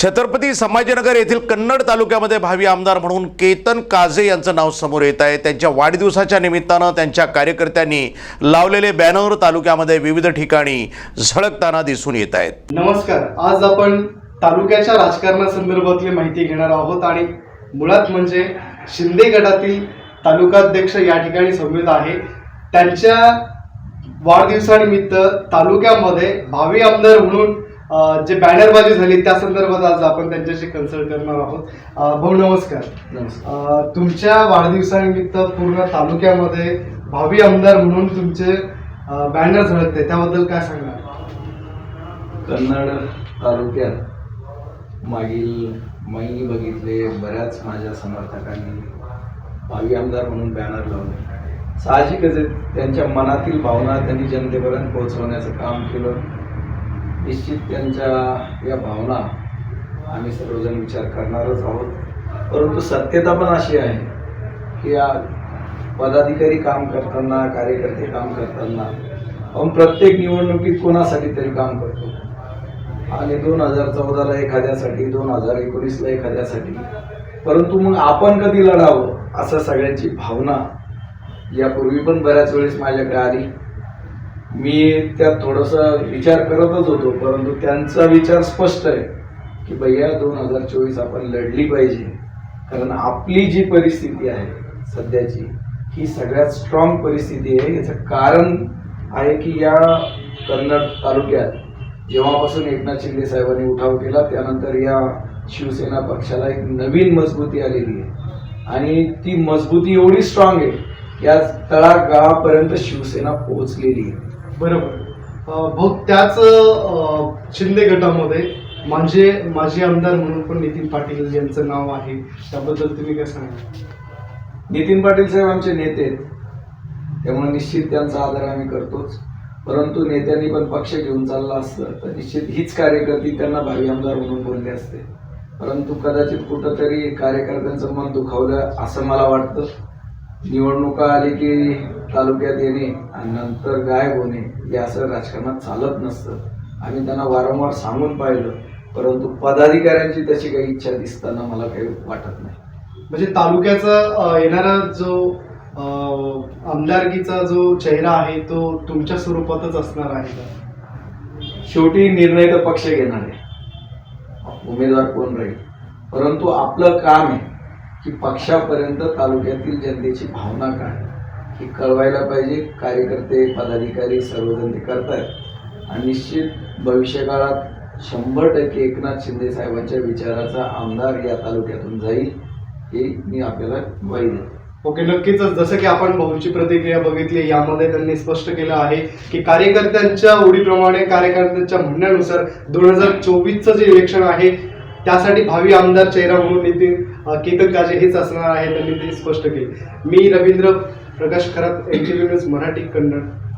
छत्रपती संभाजीनगर येथील कन्नड तालुक्यामध्ये भावी आमदार म्हणून केतन काझे यांचं नाव समोर येत आहे. त्यांच्या वाढदिवसाच्या निमित्तानं त्यांच्या कार्यकर्त्यांनी लावलेले बॅनर तालुक्यामध्ये विविध ठिकाणी झळकताना दिसून येत आहेत. नमस्कार. आज आपण तालुक्याच्या राजकारणासंदर्भातली माहिती घेणार आहोत आणि मुळात म्हणजे शिंदे गटातील तालुकाध्यक्ष या ठिकाणी समवेत आहे. त्यांच्या वाढदिवसानिमित्त तालुक्यामध्ये भावी आमदार म्हणून जे बॅनरबाजी झाली त्या संदर्भात आज आपण त्यांच्याशी कन्सल्ट करणार आहोत. भाऊ नमस्कार. तुमच्या वाढदिवसानिमित्त पूर्ण तालुक्यामध्ये भावी आमदार म्हणून तुमचे बॅनर झळकते. त्याबद्दल काय सांगणार? कन्नड तालुक्यात मागील मी बघितले बऱ्याच माझ्या समर्थकांनी भावी आमदार म्हणून बॅनर लावले. साहजिकच त्यांच्या मनातील भावना त्यांनी जनतेपर्यंत पोहोचवण्याचं काम केलं. निश्चित त्यांच्या या भावना आम्ही सर्वजण विचार करणारच आहोत. परंतु सत्यता पण अशी आहे की या पदाधिकारी काम करताना कार्यकर्ते काम करताना आपण प्रत्येक निवडणुकीत कोणासाठी तरी काम करतो. आणि दोन हजार चौदाला एखाद्यासाठी दोन हजार एकोणीसला एखाद्यासाठी. परंतु मग आपण कधी लढावं? असं सगळ्यांची भावना यापूर्वी पण बऱ्याच वेळेस माझ्याकडे आली. मी त्यात थोडासा विचार करतच होतो परंतु त्यांचा विचार स्पष्ट आहे की भैया दोन हजार चोवीस आपण लढली पाहिजे. कारण आपली जी परिस्थिती आहे सध्याची ही सगळ्यात स्ट्रॉंग परिस्थिती आहे. याचं कारण आहे की या कन्नड तालुक्यात जेव्हापासून एकनाथ शिंदे साहेबांनी उठाव केला त्यानंतर या शिवसेना पक्षाला एक नवीन मजबूती आलेली आहे. आणि ती मजबूती एवढी स्ट्रॉंग आहे या तळागाळापर्यंत शिवसेना पोहोचलेली आहे. बरोबर. अं, भाऊ त्याच शिंदे गटामध्ये माझे माजी आमदार म्हणून पण नितीन पाटील यांचं नाव आहे. त्याबद्दल तुम्ही काय सांगा नितीन पाटील साहेब आमचे नेते आहेत. त्यामुळे निश्चित त्यांचा आदर आम्ही करतोच. परंतु नेत्यांनी पण पक्ष घेऊन चालला असतं तर निश्चित हीच कार्यकर्ती त्यांना भावी आमदार म्हणून बोलले असते. परंतु कदाचित कुठंतरी कार्यकर्त्यांचं मन दुखावलं असं मला वाटतं. निवडणुका आली की तालुक्यात येणे आणि नंतर गायब होणे हे असं राजकारणात चालत नसतं. आम्ही त्यांना वारंवार सांगून पाहिलं परंतु पदाधिकाऱ्यांची तशी काही इच्छा दिसताना मला काही वाटत नाही. म्हणजे तालुक्याचा येणारा जो आमदारकीचा जो चेहरा आहे तो तुमच्या स्वरूपातच असणार आहे का? शेवटी निर्णय तर पक्ष घेणार आहे. उमेदवार कोण राहील? परंतु आपलं काम आहे की पक्षापर्यंत तालुक्यातील जनतेची भावना काय ही कळवायला पाहिजे. कार्यकर्ते पदाधिकारी सर्वजण ते करतायत. आणि निश्चित भविष्यकाळात शंभर टक्के एकनाथ शिंदे साहेबांच्या विचाराचा आमदार या तालुक्यातून जाईल हे मी आपल्याला ग्वाही देतो. ओके नक्कीच. जसं की आपण भाऊची प्रतिक्रिया बघितली यामध्ये त्यांनी स्पष्ट केलं आहे की कार्यकर्त्यांच्या ओढीप्रमाणे कार्यकर्त्यांच्या म्हणण्यानुसार दोन हजार चोवीसचं जे इलेक्शन आहे त्यासाठी भावी आमदार चेहरा म्हणून नितीन केतन काजे हेच असणार आहे त्यांनी ते स्पष्ट केले. मी रवींद्र प्रकाश खरात एन टी मराठी कन्नड.